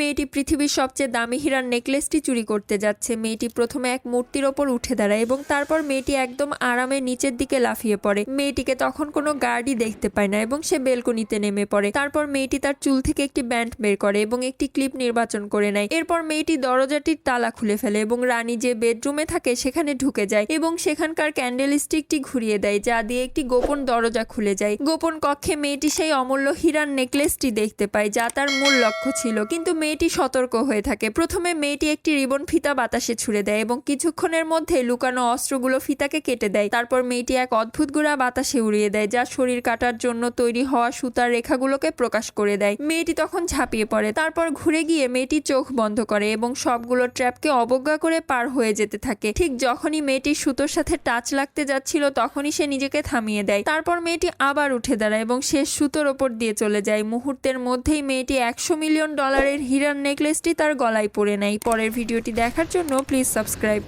মেয়েটি পৃথিবীর সবচেয়ে দামি হীরার নেকলেসটি চুরি করতে যাচ্ছে। মেয়েটি প্রথমে এক মূর্তির ওপর উঠে দাঁড়ায় এবং তারপর মেয়েটি একদম আরামে নিচের দিকে লাফিয়ে পড়ে। মেয়েটিকে তখন কোনো গার্ডই দেখতে পায় না এবং সে বেলকনিতে নেমে পড়ে। তারপর মেয়েটি তার চুল থেকে একটি ব্যান্ড বের করে এবং একটি ক্লিপ নির্বাচন করে নেয়। এরপর মেয়েটি দরজাটির তালা খুলে ফেলে এবং রানী যে বেডরুমে থাকে সেখানে ঢুকে যায় এবং সেখানকার ক্যান্ডেল স্টিকটি ঘুরিয়ে দেয়, যা দিয়ে একটি গোপন দরজা খুলে যায়। গোপন কক্ষে মেয়েটি সেই অমূল্য হীরার নেকলেসটি দেখতে পায়, যা তার মূল লক্ষ্য ছিল। কিন্তু মেয়েটি সতর্ক হয়ে থাকে। প্রথমে মেয়েটি একটি রিবন ফিতা বাতাসে ছুড়ে দেয় এবং কিছুক্ষণের মধ্যে লুকানো অস্ত্রগুলো ফিতাকে কেটে দেয়। তারপর মেয়েটি এক অদ্ভুত গুড়া বাতাসে উড়িয়ে দেয়, যা শরীর কাটার জন্য তৈরি হওয়া সুতার রেখাগুলোকে প্রকাশ করে দেয়। মেয়েটি তখন ঝাঁপিয়ে পড়ে। তারপর ঘুরে গিয়ে মেয়েটি চোখ বন্ধ করে এবং সবগুলো ট্র্যাপকে অবজ্ঞা করে পার হয়ে যেতে থাকে। ঠিক যখনই মেয়েটি সুতোর সাথে টাচ লাগতে যাচ্ছিল, তখনই সে নিজেকে থামিয়ে দেয়। তারপর মেয়েটি আবার উঠে দাঁড়ায় এবং সে সুতোর ওপর দিয়ে চলে যায়। মুহূর্তের মধ্যেই মেয়েটি একশো মিলিয়ন ডলারের হীরার নেকলেসটি তার গলায় পরে নেয় পরের ভিডিওটি দেখার জন্য প্লিজ সাবস্ক্রাইব